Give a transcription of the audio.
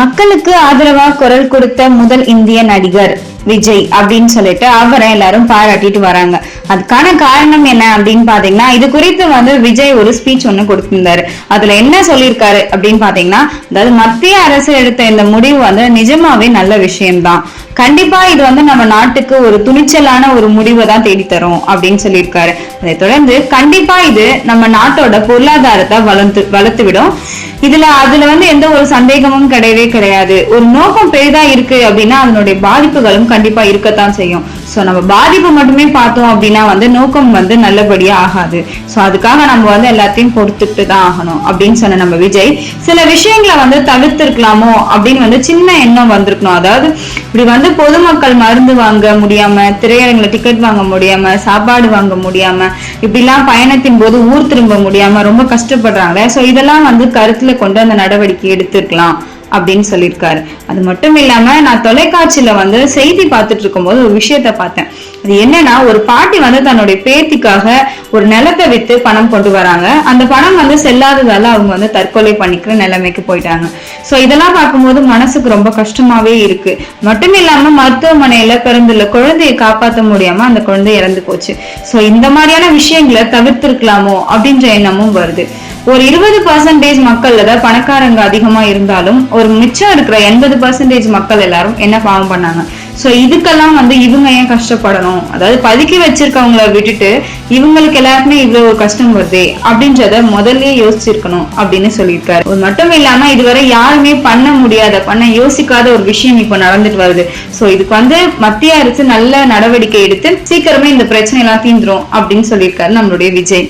மக்களுக்கு ஆதரவா குரல் கொடுத்த முதல் இந்திய நடிகர். விஜய் அப்படின்னு சொல்லிட்டு அவரை எல்லாரும் பாராட்டிட்டு வராங்க. அதுக்கான காரணம் என்ன அப்படின்னு பாத்தீங்கன்னா இது குறித்து வந்து விஜய் ஒரு ஸ்பீச் ஒண்ணு கொடுத்திருந்தாரு. அதுல என்ன சொல்லியிருக்காரு அப்படின்னு பாத்தீங்கன்னா அதாவது மத்திய அரசு எடுத்த இந்த முடிவு வந்து நிஜமாவே நல்ல விஷயம்தான். கண்டிப்பா இது வந்து நம்ம நாட்டுக்கு ஒரு துணிச்சலான ஒரு முடிவை தான் தேடித்தரும் அப்படின்னு சொல்லியிருக்காரு. அதை தொடர்ந்து கண்டிப்பா இது நம்ம நாட்டோட பொருளாதாரத்தை வளர்த்து வளர்த்து விடும் இதுல அதுல வந்து எந்த ஒரு சந்தேகமும் கிடையவே கிடையாது. ஒரு நோக்கம் பெரிதா இருக்கு அப்படின்னா அதனுடைய பாதிப்புகளும் கண்டிப்பா இருக்கத்தான் செய்யும். சோ நம்ம பாதிப்பு மட்டுமே பார்த்தோம் அப்படின்னா வந்து நோக்கம் வந்து நல்லபடியா ஆகாது. சோ அதுக்காக நம்ம வந்து எல்லாத்தையும் பொறுத்துட்டு தான் ஆகணும் அப்படின்னு சொன்ன நம்ம விஜய் சில விஷயங்களை வந்து தவிர்த்திருக்கலாமோ அப்படின்னு வந்து சின்ன எண்ணம் வந்திருக்கணும். அதாவது இப்படி வந்து பொதுமக்கள் மருந்து வாங்க முடியாம திரையரங்குல டிக்கெட் வாங்க முடியாம சாப்பாடு வாங்க முடியாம இப்படிலாம் பயணத்தின் போது ஊர் திரும்ப முடியாம ரொம்ப கஷ்டப்படுறாங்க சோ இதெல்லாம் வந்து கருத்துல கொண்டு அந்த நடவடிக்கை எடுத்திருக்கலாம். அப்படின்னு சொல்லியிருக்காரு. அது மட்டும் இல்லாம நான் தொலைக்காட்சியில வந்து செய்தி பார்த்துட்டு இருக்கும்போது ஒரு விஷயத்த பார்த்தேன். அது என்னன்னா ஒரு பாட்டி வந்து தன்னுடைய பேத்திக்காக ஒரு நிலத்தை வித்து பணம் கொண்டு வராங்க. அந்த பணம் வந்து செல்லாததால அவங்க வந்து தற்கொலை பண்ணிக்கிற நிலைமைக்கு போயிட்டாங்க. சோ இதெல்லாம் பார்க்கும்போது மனசுக்கு ரொம்ப கஷ்டமாவே இருக்கு. மட்டும் இல்லாம மருத்துவமனையில பிறந்துள்ள குழந்தையை காப்பாற்ற முடியாம அந்த குழந்தை இறந்து போச்சு. சோ இந்த மாதிரியான விஷயங்களை தவிர்த்திருக்கலாமோ அப்படின்ற எண்ணமும் வருது. ஒரு இருபது பர்சன்டேஜ் மக்கள் தான் பணக்காரங்க அதிகமா இருந்தாலும் ஒரு மிச்சம் இருக்கிற எண்பது பர்சன்டேஜ் மக்கள் எல்லாரும் என்ன பாவம் பண்ணாங்க? சோ இதுக்கெல்லாம் வந்து இவங்க ஏன் கஷ்டப்படணும்? அதாவது பதுக்கி வச்சிருக்கவங்கள விட்டுட்டு இவங்களுக்கு எல்லாருக்குமே இவ்வளவு ஒரு கஷ்டம் வருதே அப்படின்றத முதல்லயே யோசிச்சிருக்கணும் அப்படின்னு சொல்லியிருக்காரு. அது மட்டும் இல்லாம இதுவரை யாருமே பண்ண முடியாத பண்ண யோசிக்காத ஒரு விஷயம் இப்போ நடந்துட்டு வருது. சோ இதுக்கு வந்து மத்திய அரசு நல்ல நடவடிக்கை எடுத்து சீக்கிரமே இந்த பிரச்சனை எல்லாம் தீந்துரும் அப்படின்னு சொல்லியிருக்காரு நம்மளுடைய விஜய்.